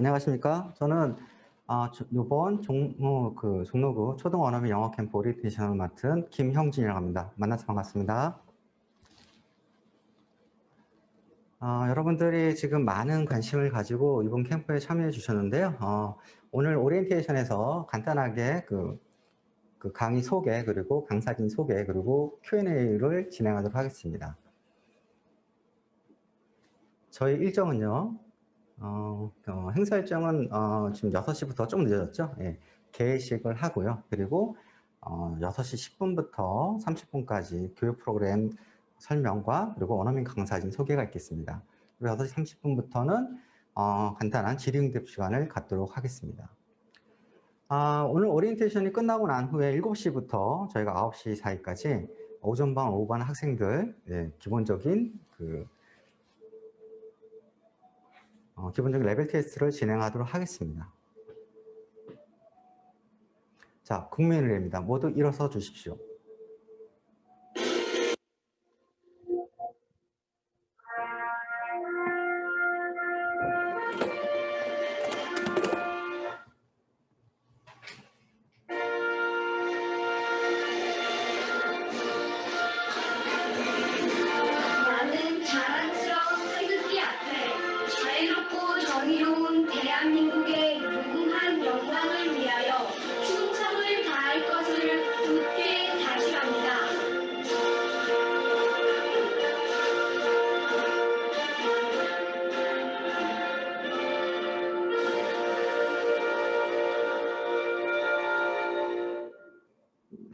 안녕하십니까. 저는 아, 저- 이번 종로, 그 종로구 초등 원어민 영어 캠프 오리엔테이션을 맡은 김형진이라고 합니다. 만나서 반갑습니다. 아, 여러분들이 지금 많은 관심을 가지고 이번 캠프에 참여해 주셨는데요. 어, 오늘 오리엔테이션에서 간단하게 그, 그 강의 소개 그리고 강사진 소개 그리고 Q&A를 진행하도록 하겠습니다. 저희 일정은요. 어, 어, 행사 일정은 어, 지금 6시부터 좀 늦어졌죠. 예, 개회식을 하고요. 그리고 어, 6시 10분부터 30분까지 교육 프로그램 설명과 그리고 원어민 강사진 소개가 있겠습니다. 그리고 6시 30분부터는 어, 간단한 질의응답 시간을 갖도록 하겠습니다. 아, 오늘 오리엔테이션이 끝나고 난 후에 7시부터 저희가 9시 사이까지 오전반, 오후반 학생들 예, 기본적인 그 어, 기본적인 레벨 테스트를 진행하도록 하겠습니다. 자, 국민을 입니다. 모두 일어서 주십시오.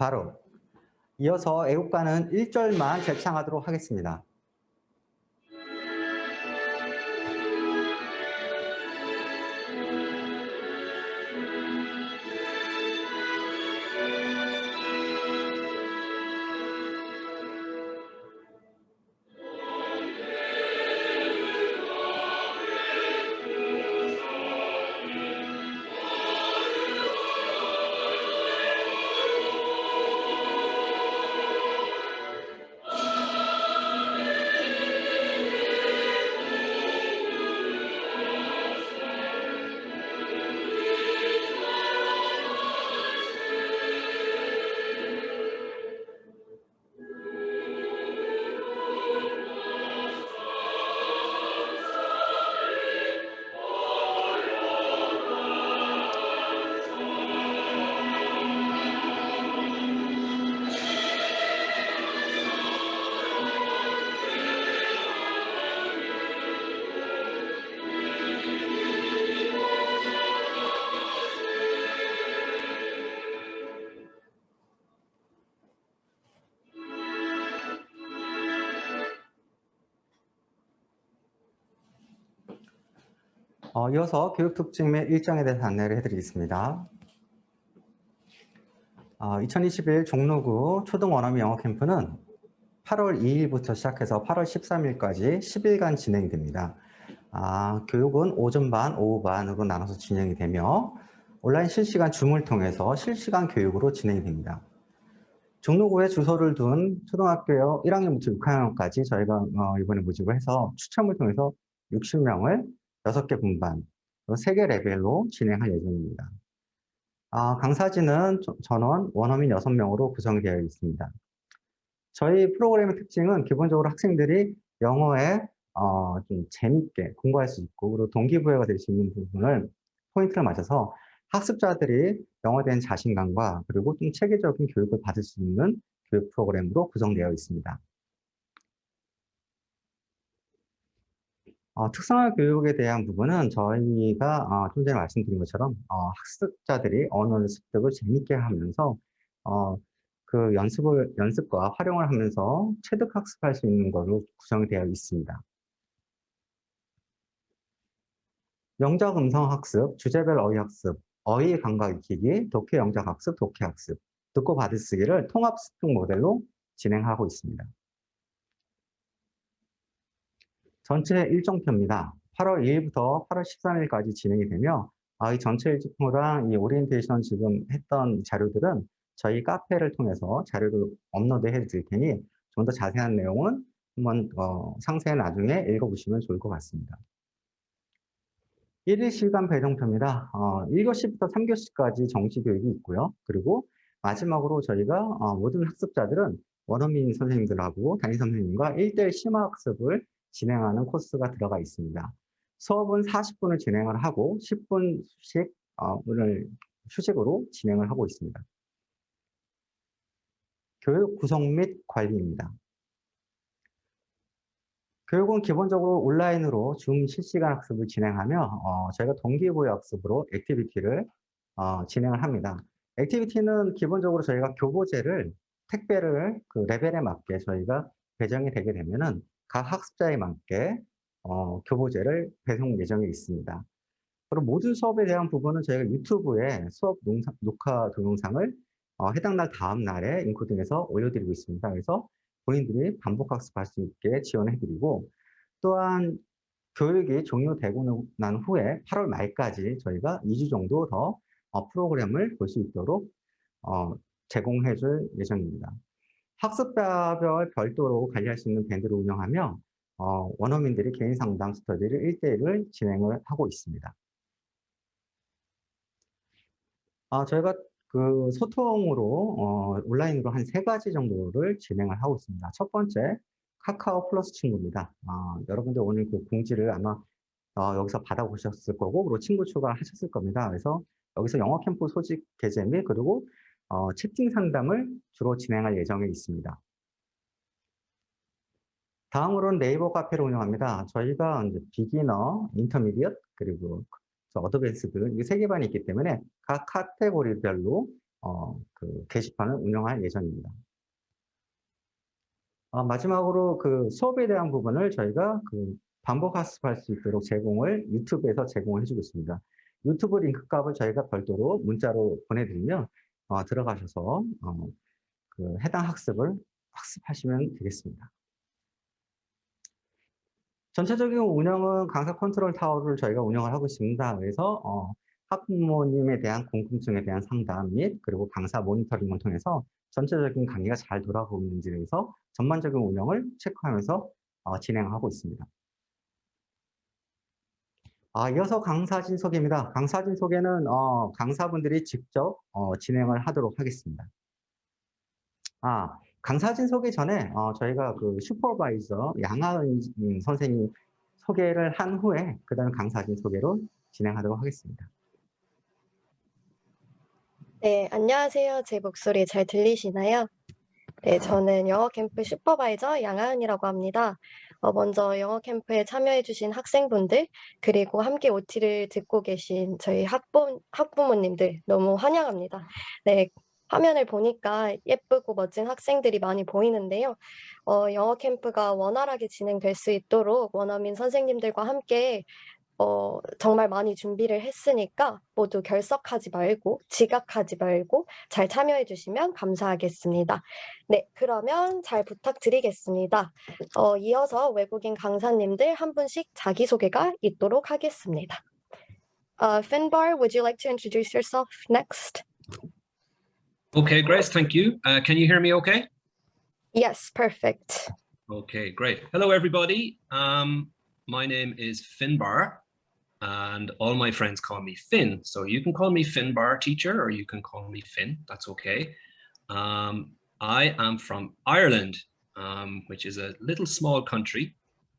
바로 이어서 애국가는 1절만 재창하도록 하겠습니다. 어, 이어서 교육 특징 및 일정에 대해서 안내를 해드리겠습니다. 어, 2021 종로구 초등 원어민 영어 캠프는 8월 2일부터 시작해서 8월 13일까지 10일간 진행됩니다. 아, 교육은 오전 반, 오후 반으로 나눠서 진행이 되며 온라인 실시간 줌을 통해서 실시간 교육으로 진행이 됩니다. 종로구에 주소를 둔 초등학교 1학년부터 6학년까지 저희가 어, 이번에 모집을 해서 추첨을 통해서 60명을 6개 분반, 3개 레벨로 진행할 예정입니다. 아, 강사진은 저- 전원 원어민 6명으로 구성되어 있습니다. 저희 프로그램의 특징은 기본적으로 학생들이 영어에 어, 좀 재밌게 공부할 수 있고 그리고 동기부여가 될 수 있는 부분을 포인트를 맞춰서 학습자들이 영어에 대한 자신감과 그리고 좀 체계적인 교육을 받을 수 있는 교육 프로그램으로 구성되어 있습니다. 어, 특성화 교육에 대한 부분은 저희가 어, 좀 전에 말씀드린 것처럼 어, 학습자들이 언어를 습득을 재밌게 하면서 어, 그 연습을 연습과 활용을 하면서 체득 학습할 수 있는 것으로 구성이 되어 있습니다. 영적 음성 학습, 주제별 어휘 학습, 어휘 감각 익히기, 독해 영적 학습, 독해 학습, 듣고 받아쓰기를 통합 습득 모델로 진행하고 있습니다. 전체 일정표입니다. 8월 2일부터 8월 13일까지 진행이 되며 아, 이 전체 일정표랑 이 오리엔테이션 지금 했던 자료들은 저희 카페를 통해서 자료를 업로드 해 드릴 테니 좀 더 자세한 내용은 한번 어, 상세 나중에 읽어보시면 좋을 것 같습니다. 1일 시간 배정표입니다. 어, 1교시부터 3교시까지 정시 교육이 있고요. 그리고 마지막으로 저희가 어, 모든 학습자들은 원어민 선생님들하고 담임 선생님과 1대1 심화 학습을 진행하는 코스가 들어가 있습니다. 수업은 40분을 진행을 하고 10분 씩 어, 오늘 휴식으로 진행을 하고 있습니다. 교육 구성 및 관리입니다. 교육은 기본적으로 온라인으로 줌 실시간 학습을 진행하며 어, 저희가 동기부여 학습으로 액티비티를 어, 진행을 합니다. 액티비티는 기본적으로 저희가 교보제를 택배를 그 레벨에 맞게 저희가 배정이 되게 되면은 각 학습자에 맞게 어, 교보제를 배송 예정에 있습니다. 그리고 모든 수업에 대한 부분은 저희가 유튜브에 수업 농사, 녹화 동영상을 어, 해당 날 다음 날에 인코딩해서 올려드리고 있습니다. 그래서 본인들이 반복 학습할 수 있게 지원해드리고 또한 교육이 종료되고 난 후에 8월 말까지 저희가 2주 정도 더 어, 프로그램을 볼 수 있도록 어, 제공해 줄 예정입니다. 학습자별 별도로 관리할 수 있는 밴드를 운영하며 어, 원어민들이 개인 상담 스터디를 1대1을 진행을 하고 있습니다. 아, 저희가 그 소통으로 어, 온라인으로 한 세 가지 정도를 진행을 하고 있습니다. 첫 번째 카카오 플러스 친구입니다. 아, 여러분들 오늘 그 공지를 아마 어, 여기서 받아보셨을 거고 그리고 친구 추가하셨을 겁니다. 그래서 여기서 영어 캠프 소식 게재 및 그리고 어, 채팅 상담을 주로 진행할 예정에 있습니다. 다음으로는 네이버 카페를 운영합니다. 저희가 이제 비기너, 인터미디엇, 그리고 어드밴스드 이 세 개 반이 있기 때문에 각 카테고리별로 어, 그 게시판을 운영할 예정입니다. 어, 마지막으로 그 수업에 대한 부분을 저희가 그 반복 학습할 수 있도록 제공을 유튜브에서 제공을 해주고 있습니다. 유튜브 링크 값을 저희가 별도로 문자로 보내드리면 어, 들어가셔서 어, 그 해당 학습을 학습하시면 되겠습니다. 전체적인 운영은 강사 컨트롤 타워를 저희가 운영을 하고 있습니다. 그래서 어, 학부모님에 대한 궁금증에 대한 상담 및 그리고 강사 모니터링을 통해서 전체적인 강의가 잘 돌아가고 있는지에 대해서 전반적인 운영을 체크하면서 어, 진행하고 있습니다. 아, 이어서 강사진 소개입니다. 강사진 소개는 어, 강사분들이 직접 어, 진행을 하도록 하겠습니다. 아, 강사진 소개 전에 어, 저희가 그 슈퍼바이저 양하은 선생님 소개를 한 후에 그 다음 강사진 소개로 진행하도록 하겠습니다. 네, 안녕하세요. 제 목소리 잘 들리시나요? 네, 저는 영어 캠프 슈퍼바이저 양하은이라고 합니다. 어, 먼저 영어 캠프에 참여해주신 학생분들, 그리고 함께 OT를 듣고 계신 저희 학부, 학부모님들 너무 환영합니다. 네, 화면을 보니까 예쁘고 멋진 학생들이 많이 보이는데요. 어, 영어 캠프가 원활하게 진행될 수 있도록 원어민 선생님들과 함께 어, 정말 많이 준비를 했으니까 모두 결석하지 말고 지각하지 말고 잘 참여해 주시면 감사하겠습니다. 네, 그러면 잘 부탁드리겠습니다. 어, 이어서 외국인 강사님들 한 분씩 자기소개가 있도록 하겠습니다. Uh, Finbar, would you like to introduce yourself next? Okay, Grace, thank you. Uh, can you hear me okay? Yes, perfect. Okay, great. Hello, everybody. Um, my name is Finbar, and all my friends call me Finn. So you can call me Finbar teacher, or you can call me Finn. That's okay. Um, I am from Ireland, um, which is a little small country.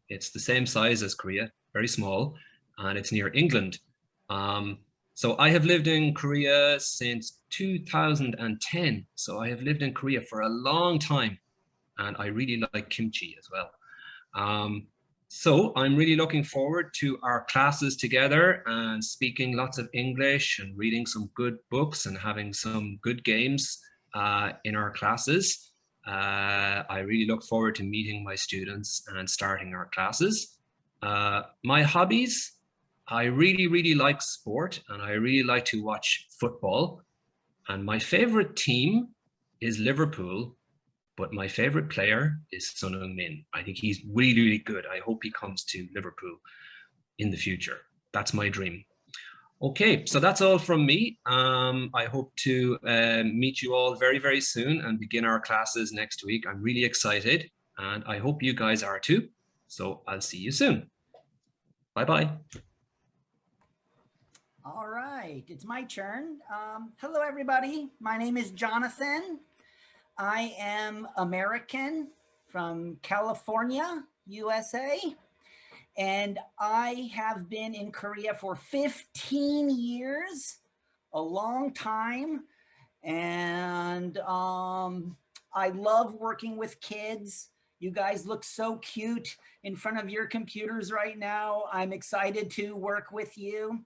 It's the same size as Korea, very small, and it's near England. Um, so I have lived in Korea since 2010. So I have lived in Korea for a long time and I really like kimchi as well. Um, so I'm really looking forward to our classes together and speaking lots of English and reading some good books and having some good games uh, in our classes. Uh, I really look forward to meeting my students and starting our classes. Uh, my hobbies, I really, really like sport and I really like to watch football. And my favorite team is Liverpool, but my favorite player is Son Heung-min. I think he's really, really good. I hope he comes to Liverpool in the future. That's my dream. Okay, so that's all from me. Um, I hope to uh, meet you all very, very soon and begin our classes next week. I'm really excited and I hope you guys are too. So I'll see you soon. Bye-bye. All right, it's my turn. Um, hello, everybody. My name is Jonathan. I am American from California, USA. And I have been in Korea for 15 years, a long time. And um, I love working with kids. You guys look so cute in front of your computers right now. I'm excited to work with you.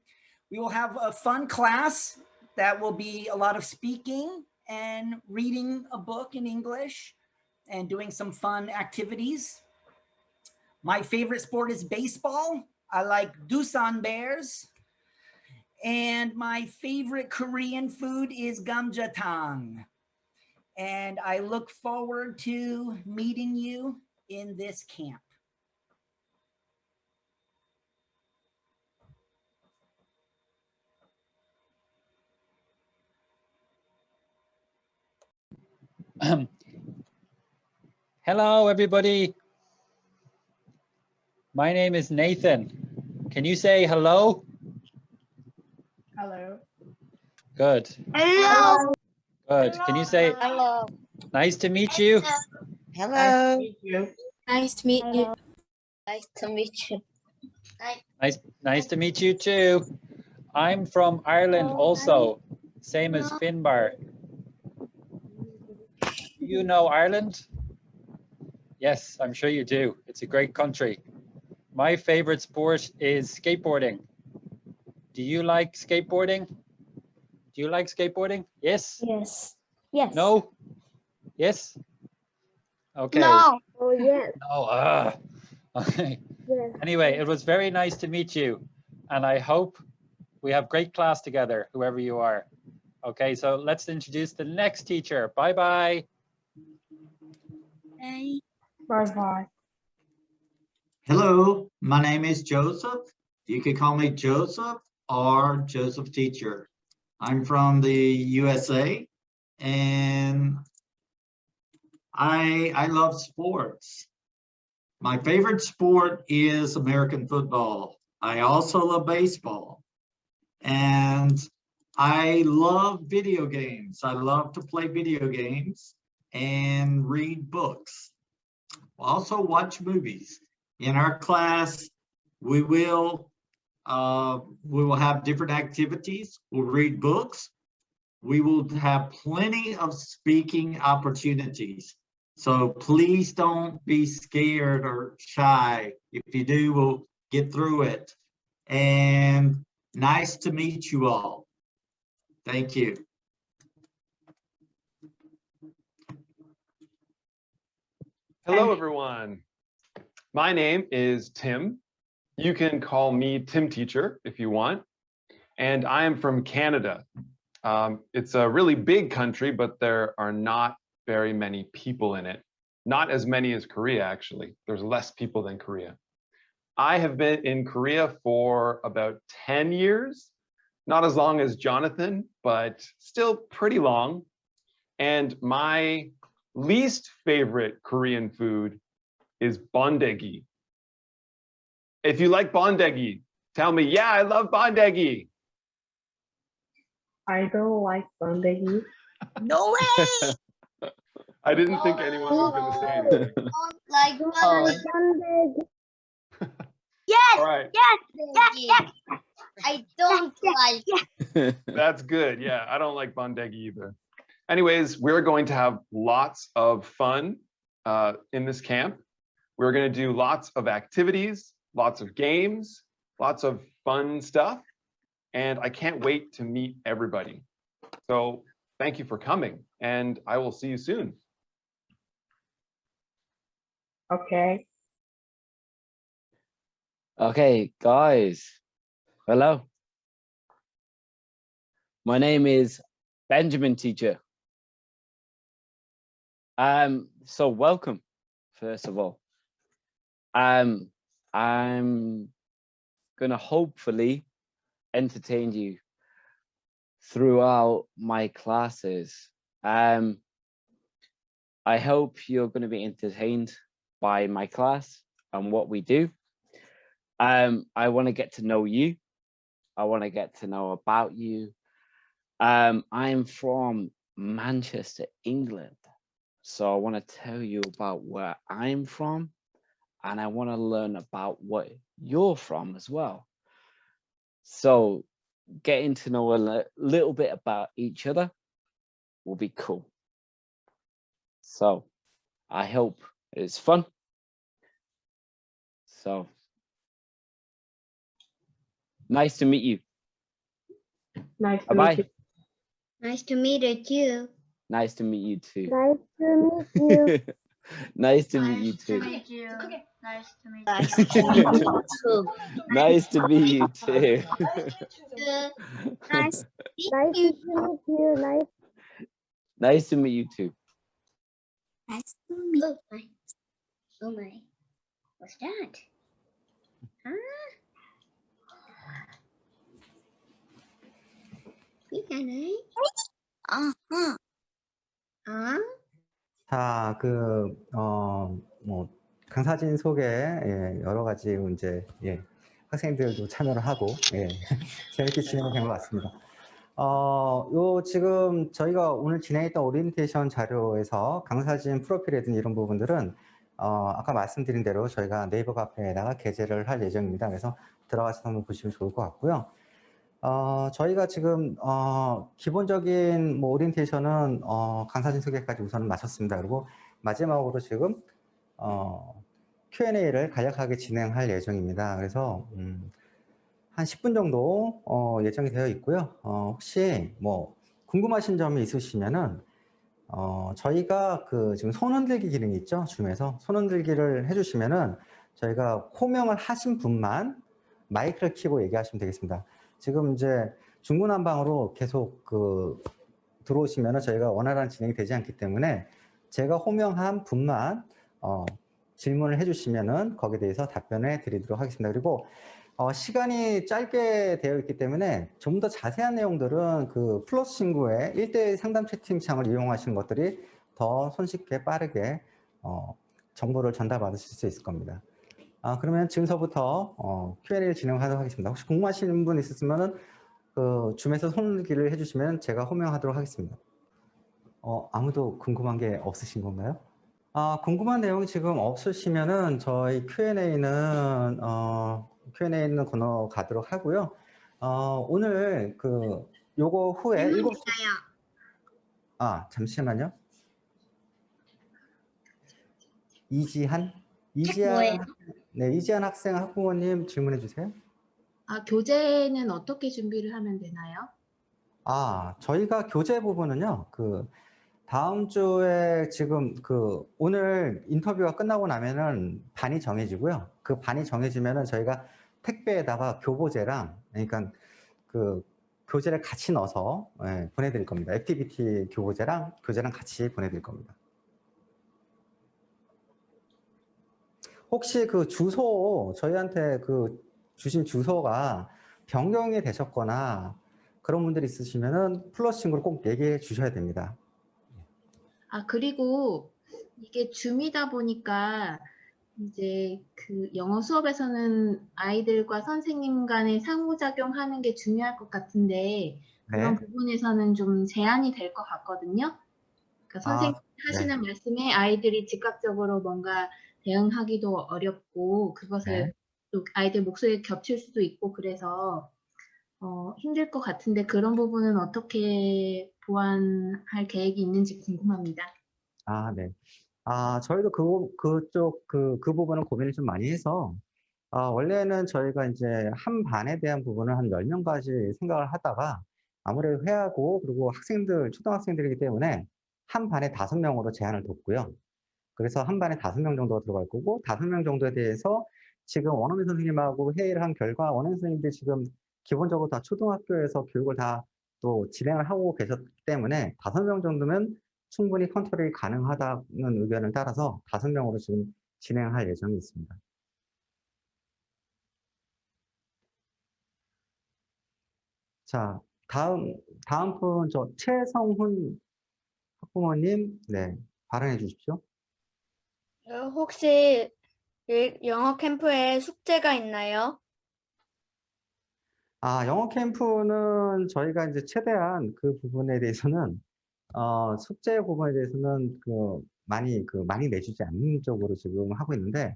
We will have a fun class that will be a lot of speaking and reading a book in English and doing some fun activities. My favorite sport is baseball. I like Doosan Bears. And my favorite Korean food is gamjatang. And I look forward to meeting you in this camp. Hello, everybody. My name is Nathan. Can you say hello? Hello. Good, Hello. good. Can you say Hello. nice to meet you? Hello. Nice to meet you. Nice to meet you. Nice, nice to meet you too. I'm from Ireland oh, also, same as oh. Finbar. You know Ireland? Yes, I'm sure you do. It's a great country. My favorite sport is skateboarding. Do you like skateboarding? Do you like skateboarding? Yes? Yes. Yes. No? Yes? Okay. No. Oh yes. No, ah, okay. Yes. Anyway, it was very nice to meet you. And I hope we have great class together, whoever you are. Okay, so let's introduce the next teacher. Bye-bye. Bye bye. Hello, my name is Joseph. You could call me Joseph or Joseph Teacher. I'm from the USA and I I love sports. My favorite sport is American football. I also love baseball. And I love video games. I love to play video games and read books. Also watch movies in our class, we will uh, we will have different activities. We'll read books. We will have plenty of speaking opportunities. So please don't be scared or shy. If you do, we'll get through it. And nice to meet you all. Thank you. Hello, everyone. My name is Tim. You can call me Tim Teacher if you want. And I am from Canada. Um, it's a really big country, but there are not very many people in it. Not as many as Korea, actually. There's less people than Korea. I have been in Korea for about 10 years. Not as long as Jonathan, but still pretty long. And my least favorite Korean food is bondegi. If you like bondegi, tell me, yeah, I love bondegi. I don't like Bandagi. No way. I didn't think anyone was going to say anything. Don't like Oh. Yes. All right, Yes. Yes. Yes. I don't like. that's good. Yeah, I don't like bondegi either. Anyways, we're going to have lots of fun uh, in this camp. We're going to do lots of activities, lots of games, lots of fun stuff. And I can't wait to meet everybody. So thank you for coming and I will see you soon. Okay. Okay, guys. Hello. My name is Benjamin Teacher. Um, so welcome, first of all. Um, I'm gonna hopefully entertain you throughout my classes. Um, I hope you're gonna be entertained by my class and what we do. Um, I want to get to know you I want to get to know about you. Um, I'm from Manchester, England. So I want to tell you about where I'm from and I want to learn about what you're from as well. So getting to know a little bit about each other will be cool. So I hope it's fun. So nice to meet you. Nice to Bye meet you. bye. Nice to meet you too. Nice to meet you too. Nice to meet you. nice to meet you too. Nice to meet you. Nice to meet Nice nice to meet you too. Nice. Nice to meet you. Nice. nice to meet you too. Nice to meet. Oh my. Oh my. What's that? Huh? cái này. Uh-huh. 어? 자, 그, 어, 뭐, 강사진 소개, 예, 여러 가지 이제, 예, 학생들도 참여를 하고, 예, 재밌게 진행이 된것 같습니다. 어, 요, 지금 저희가 오늘 진행했던 오리엔테이션 자료에서 강사진 프로필이든 이런 부분들은, 어, 아까 말씀드린 대로 저희가 네이버 카페에다가 게재를 할 예정입니다. 그래서 들어가서 한번 보시면 좋을 것 같고요. 어, 저희가 지금 어, 기본적인 뭐 오리엔테이션은 어, 강사진 소개까지 우선 마쳤습니다. 그리고 마지막으로 지금 어, Q&A를 간략하게 진행할 예정입니다. 그래서 음, 한 10분 정도 어, 예정이 되어 있고요. 어, 혹시 뭐 궁금하신 점이 있으시면은 어, 저희가 그 지금 손 흔들기 기능이 있죠. 줌에서 손 흔들기를 해주시면은 저희가 호명을 하신 분만 마이크를 켜고 얘기하시면 되겠습니다. 지금 이제 중구난방으로 계속 그 들어오시면 저희가 원활한 진행이 되지 않기 때문에 제가 호명한 분만 어, 질문을 해주시면은 거기에 대해서 답변해 드리도록 하겠습니다. 그리고 어, 시간이 짧게 되어 있기 때문에 좀 더 자세한 내용들은 그 플러스 친구의 1대1 상담 채팅창을 이용하시는 것들이 더 손쉽게 빠르게 어, 정보를 전달받으실 수 있을 겁니다. 아, 그러면 지금서부터 어, Q&A를 진행하도록 하겠습니다. 혹시 궁금하신 분 있으시면은 그 줌에서 손들기를 해주시면 제가 호명하도록 하겠습니다. 어, 아무도 궁금한 게 없으신 건가요? 아, 궁금한 내용이 지금 없으시면은 저희 Q&A는 어, Q&A 있는 코너 가도록 하고요. 어, 오늘 그 요거 후에 일곱 시 아, 잠시만요. 이지한? 이지한, 네, 이지한 학생 학부모님 질문해 주세요. 아, 교재는 어떻게 준비를 하면 되나요? 아, 저희가 교재 부분은요, 그, 다음 주에 지금 그, 오늘 인터뷰가 끝나고 나면은 반이 정해지고요. 그 반이 정해지면은 저희가 택배에다가 교보제랑, 그러니까 그, 교재를 같이 넣어서 예, 보내드릴 겁니다. 액티비티 교보제랑 교재랑 같이 보내드릴 겁니다. 혹시 그 주소, 저희한테 그 주신 주소가 변경이 되셨거나 그런 분들이 있으시면은 친구를 꼭 얘기해 주셔야 됩니다. 아, 그리고 이게 줌이다 보니까 이제 그 영어 수업에서는 아이들과 선생님 간의 상호작용하는 게 중요할 것 같은데 그런 네. 부분에서는 좀 제한이 될 것 같거든요. 그러니까 선생님 아, 하시는 말씀에 아이들이 즉각적으로 뭔가 대응하기도 어렵고 그것을 네. 또 아이들 목소리에 겹칠 수도 있고 그래서 어, 힘들 것 같은데 그런 부분은 어떻게 보완할 계획이 있는지 궁금합니다. 아, 네. 아, 저희도 그, 그쪽, 그, 그 부분은 고민을 좀 많이 해서, 아, 원래는 저희가 이제 한 반에 대한 부분을 한 10명까지 생각을 하다가, 아무래도 회하고, 그리고 학생들, 초등학생들이기 때문에 한 반에 다섯 명으로 제한을 뒀고요. 그래서 한 반에 다섯 명 정도가 들어갈 거고, 다섯 명 정도에 대해서 지금 원어민 선생님하고 회의를 한 결과, 원어민 선생님들이 지금 기본적으로 다 초등학교에서 교육을 다 또 진행을 하고 계셨기 때문에 다섯 명 정도면 충분히 컨트롤이 가능하다는 의견을 따라서 다섯 명으로 지금 진행할 예정이 있습니다. 자, 다음, 다음 분, 저 최성훈 학부모님, 네, 발언해 주십시오. 어, 혹시 일- 영어 캠프에 숙제가 있나요? 아, 영어 캠프는 저희가 이제 최대한 그 부분에 대해서는 어, 숙제 부분에 대해서는 그 많이 그 많이 내주지 않는 쪽으로 지금 하고 있는데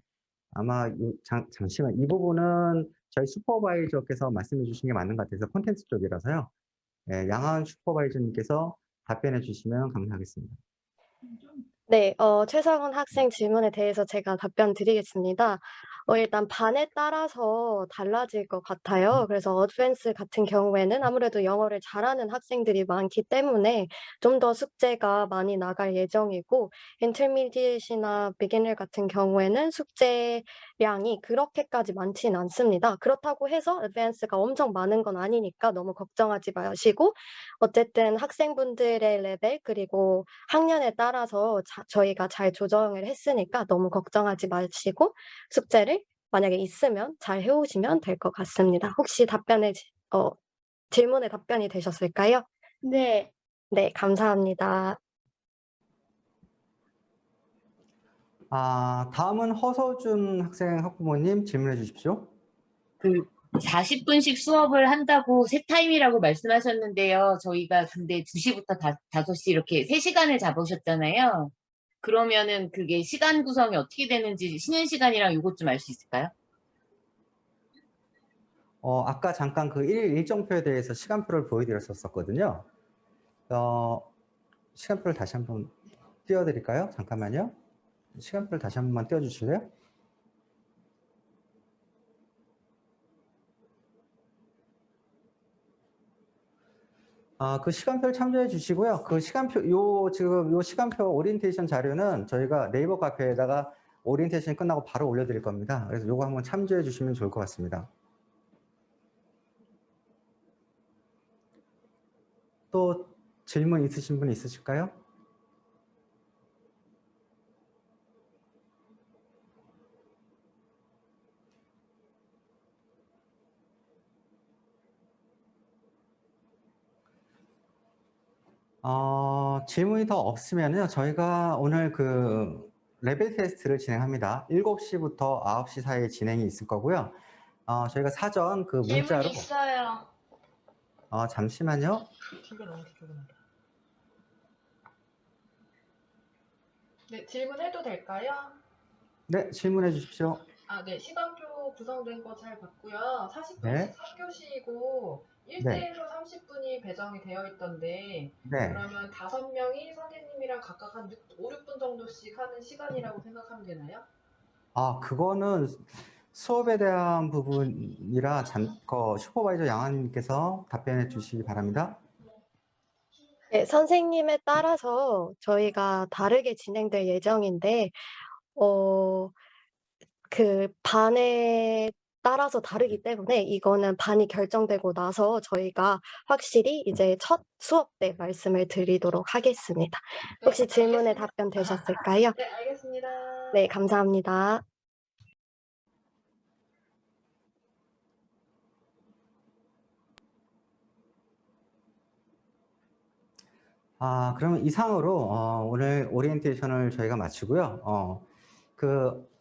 아마 요, 잠, 잠시만 이 부분은 저희 슈퍼바이저께서 말씀해 주신 게 맞는 것 같아서 콘텐츠 쪽이라서요. 예, 양한 슈퍼바이저님께서 답변해 주시면 감사하겠습니다. 네, 어, 최상원 학생 질문에 대해서 제가 답변 드리겠습니다. 어, 일단 반에 따라서 달라질 것 같아요. 그래서 어드밴스 같은 경우에는 아무래도 영어를 잘하는 학생들이 많기 때문에 좀 더 숙제가 많이 나갈 예정이고, 인터미디엇이나 비기너 같은 경우에는 숙제 량이 그렇게까지 많지는 않습니다. 그렇다고 해서 어드밴스가 엄청 많은 건 아니니까 너무 걱정하지 마시고, 어쨌든 학생분들의 레벨 그리고 학년에 따라서 자- 저희가 잘 조정을 했으니까 너무 걱정하지 마시고 숙제를 만약에 있으면 잘 해오시면 될 것 같습니다. 혹시 답변에 지- 어, 질문에 답변이 되셨을까요? 네. 네, 감사합니다. 아, 다음은 허서준 학생 학부모님 질문해 주십시오. 그 40분씩 수업을 한다고 세 타임이라고 말씀하셨는데요. 저희가 근데 2시부터 5시 이렇게 3시간을 잡으셨잖아요. 그러면은 그게 시간 구성이 어떻게 되는지 쉬는 시간이랑 이것 좀 알 수 있을까요? 어, 아까 잠깐 그 일, 일정표에 대해서 시간표를 보여드렸었거든요. 어, 시간표를 다시 한번 띄워드릴까요? 잠깐만요. 시간표를 다시 한 번만 띄워주실래요? 아, 그 시간표를 참조해 주시고요. 그 시간표, 요, 지금 요 시간표 오리엔테이션 자료는 저희가 네이버 카페에다가 오리엔테이션이 끝나고 바로 올려드릴 겁니다. 그래서 요거 한번 참조해 주시면 좋을 것 같습니다. 또 질문 있으신 분 있으실까요? 질문이 더 없으면요. 저희가 오늘 그 레벨 테스트를 진행합니다. 7시부터 9시 사이에 진행이 있을 거고요. 어, 저희가 사전 그 문자로 있어요. 어, 잠시만요. 네, 질문해도 될까요? 네, 질문해 주십시오. 아, 네, 시간표 구성된 거 잘 봤고요. 40분씩 네. 3교시이고 1대1로 30분이 배정이 되어 있던데 네. 그러면 다섯 명이 선생님이랑 각각 한 5, 6분 정도씩 하는 시간이라고 생각하면 되나요? 아, 그거는 수업에 대한 부분이라 잠, 그 슈퍼바이저 양한님께서 답변해 주시기 바랍니다. 네, 선생님에 따라서 저희가 다르게 진행될 예정인데, 어, 그 반에 따라서 다르기 때문에 이거는 반이 결정되고 나서 저희가 확실히 이제 첫 수업 때 말씀을 드리도록 하겠습니다. 혹시 질문에 답변 되셨을까요? 네, 알겠습니다. 네, 감사합니다. 아, 그러면 이상으로 어, 오늘 오리엔테이션을 저희가 마치고요. 어, 그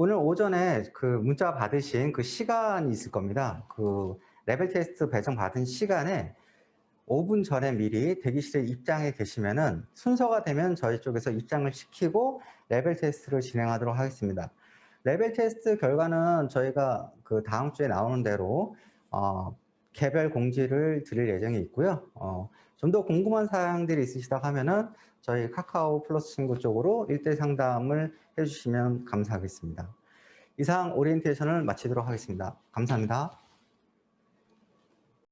오늘 오전에 그 문자 받으신 그 시간이 있을 겁니다. 그 레벨 테스트 배정 받은 시간에 5분 전에 미리 대기실에 입장해 계시면은 순서가 되면 저희 쪽에서 입장을 시키고 레벨 테스트를 진행하도록 하겠습니다. 레벨 테스트 결과는 저희가 그 다음 주에 나오는 대로 어, 개별 공지를 드릴 예정이 있고요. 어, 좀 더 궁금한 사항들이 있으시다 하면은 저희 카카오 플러스 친구 쪽으로 일대 상담을 해주시면 감사하겠습니다. 이상 오리엔테이션을 마치도록 하겠습니다. 감사합니다.